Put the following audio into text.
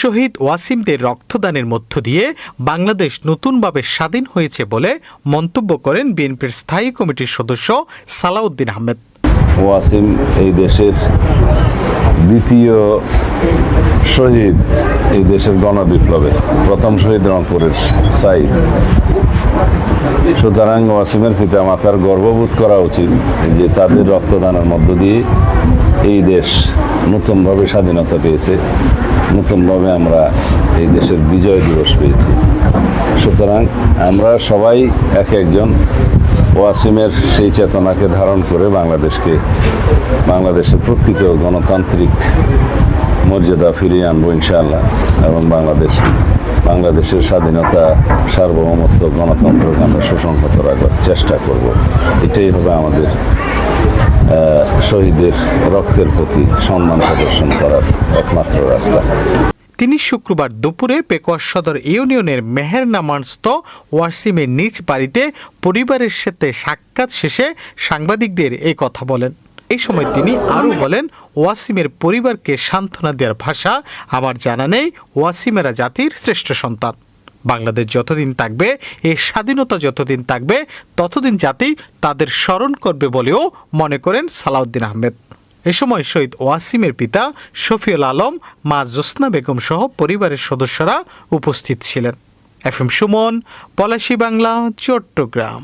শহীদ ওয়াসিমদের রক্তদানের মধ্য দিয়ে বাংলাদেশ নতুনভাবে স্বাধীন হয়েছে বলে মন্তব্য করেন বিএনপির স্থায়ী কমিটির সদস্য সালাউদ্দিন আহমেদ। ওয়াসিম এই দেশের দ্বিতীয় শহীদ। এই দেশের গণবিপ্লবে প্রথম শহীদ রংপুরের সাইদ সুতরাং ওয়াসিমের পিতা মাতার গর্ববোধ করা উচিত যে তাদের রক্তদানের মধ্য দিয়ে এই দেশ নতুনভাবে স্বাধীনতা পেয়েছে, নতুনভাবে আমরা এই দেশের বিজয় দিবস পেয়েছি। সুতরাং আমরা সবাই এক একজন ওয়াসিমের সেই চেতনাকে ধারণ করে বাংলাদেশকে, বাংলাদেশের প্রকৃত গণতান্ত্রিক মর্যাদা ফিরিয়ে আনব ইনশাআল্লাহ এবং বাংলাদেশ, বাংলাদেশের স্বাধীনতা সার্বভৌমত্ব গণতন্ত্রকে আমরা সুসংহত রাখার চেষ্টা করব। এটাই হবে আমাদের শহীদের রক্তের প্রতি সম্মান প্রদর্শন করার একমাত্র রাস্তা। তিনি শুক্রবার দুপুরে পেকুয়া সদর ইউনিয়নের মেহেরনামানস্থ ওয়াসিমের নিজ বাড়িতে পরিবারের সাথে সাক্ষাৎ শেষে সাংবাদিকদের এই কথা বলেন। এই সময় তিনি আরও বলেন, ওয়াসিমের পরিবারকে সান্ত্বনা দেওয়ার ভাষা আমার জানা নেই, ওয়াসিমেরা জাতির শ্রেষ্ঠ সন্তান। বাংলাদেশ যতদিন থাকবে এই স্বাধীনতা যতদিন থাকবে, ততদিন জাতি তাদের স্মরণ করবে বলেও মনে করেন সালাউদ্দিন আহমেদ। এ সময় শহীদ ওয়াসিমের পিতা শফিউল আলম, মা জোসনা বেগম সহ পরিবারের সদস্যরা উপস্থিত ছিলেন। F M Suman, Palashi Bangla, Chittagong.